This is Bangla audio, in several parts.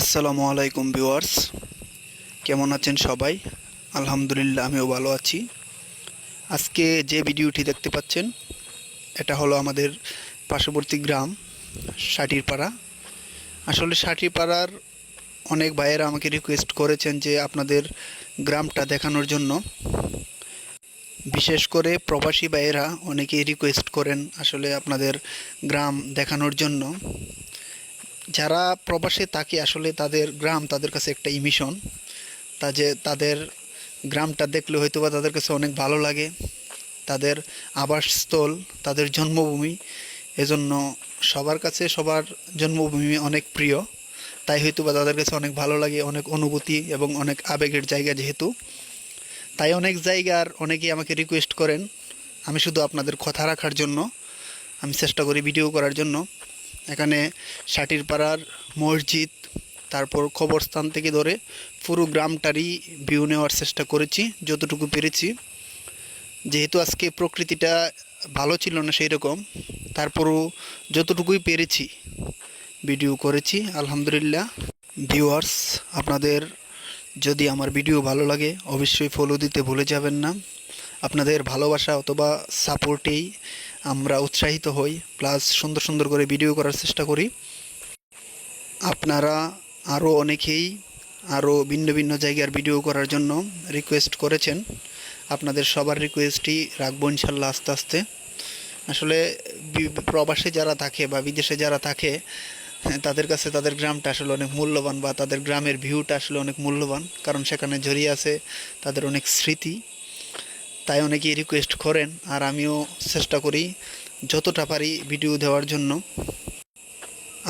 আসসালামু আলাইকুম ভিউয়ার্স। কেমন আছেন সবাই? আলহামদুলিল্লাহ, আমিও ভালো আছি। আজকে যে ভিডিওটি দেখতে পাচ্ছেন, এটা হলো আমাদের পার্শ্ববর্তী গ্রাম, সাটিরপাড়া। আসলে সাটিরপাড়ার অনেক ভাইয়েরা আমাকে রিকোয়েস্ট করেছেন যে আপনাদের গ্রামটা দেখানোর জন্য। বিশেষ করে প্রবাসী ভাইয়েরা অনেকেই রিকোয়েস্ট করেন আসলে আপনাদের গ্রাম দেখানোর জন্য। যারা প্রবাসে থাকে আসলে তাদের গ্রাম, তাদের কাছে একটা ইমিশন তা যে তাদের গ্রামটা দেখলে হয়তো বা তাদের কাছে অনেক ভালো লাগে। তাদের আবাসস্থল, তাদের জন্মভূমি, এজন্য সবার কাছে সবার জন্মভূমি অনেক প্রিয়। তাই হয়তো বা তাদের কাছে অনেক ভালো লাগে, অনেক অনুভূতি এবং অনেক আবেগের জায়গা যেহেতু। তাই অনেক জায়গার অনেকেই আমাকে রিকোয়েস্ট করেন, আমি শুধু আপনাদের কথা রাখার জন্য। আমি চেষ্টা করি ভিডিও করার জন্য। এখানে সাটিরপাড়ার মসজিদ, তারপর খবরস্থান থেকে ধরে পুরো গ্রামটারই ভিউ নেওয়ার চেষ্টা করেছি, যতটুকু পেরেছি। যেহেতু আজকে প্রকৃতিটা ভালো ছিল না সেই রকম তারপরও যতটুকুই পেরেছি ভিডিও করেছি। আলহামদুলিল্লাহ ভিউয়ার্স আপনাদের যদি আমার ভিডিও ভালো লাগে, অবশ্যই ফলো দিতে ভুলে যাবেন না। আপনাদের ভালোবাসা অথবা সাপোর্টেই আমরা উৎসাহিত হই প্লাস সুন্দর সুন্দর করে ভিডিও করার চেষ্টা করি। আপনারা আরও অনেকেই আরও ভিন্ন ভিন্ন জায়গার ভিডিও করার জন্য রিকোয়েস্ট করেছেন। আপনাদের সবার রিকোয়েস্টই রাখব ইনশাল্লাহ আস্তে আস্তে। আসলে প্রবাসে যারা থাকে বা বিদেশে যারা থাকে, তাদের কাছে তাদের গ্রামটা আসলে অনেক মূল্যবান বা তাদের গ্রামের ভিউটা আসলে অনেক মূল্যবান। কারণ সেখানে জড়িয়ে আছে তাদের অনেক স্মৃতি। তাই অনেকেই রিকোয়েস্ট করেন আর আমিও চেষ্টা করি যতটা পারি ভিডিও দেওয়ার জন্য।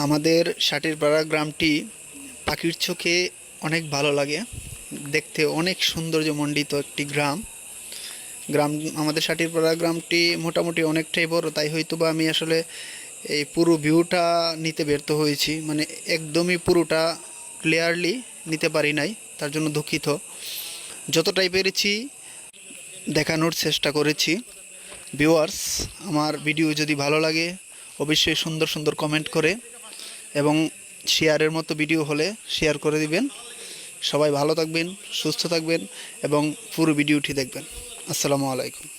আমাদের সাটিরপাড়া গ্রামটি পাখির চোখে অনেক ভালো লাগে। দেখতে অনেক সৌন্দর্যমণ্ডিত একটি গ্রাম। গ্রাম, আমাদের সাটিরপাড়া গ্রামটি মোটামুটি অনেকটাই বড়, তাই হয়তো বা আমি আসলে এই পুরো ভিউটা নিতে ব্যর্থ হয়েছি। মানে একদমই পুরোটা ক্লিয়ারলি নিতে পারি নাই, তার জন্য দুঃখিত। যতটাই পেরেছি দেখানোর চেষ্টা করেছি। ভিউয়ার্স, আমার ভিডিও যদি ভালো লাগে, অবশ্যই সুন্দর সুন্দর কমেন্ট করে এবং শেয়ারের মতো ভিডিও হলে শেয়ার করে দিবেন। সবাই ভালো থাকবেন, সুস্থ থাকবেন এবং পুরো ভিডিওটি দেখবেন। আসসালামু আলাইকুম।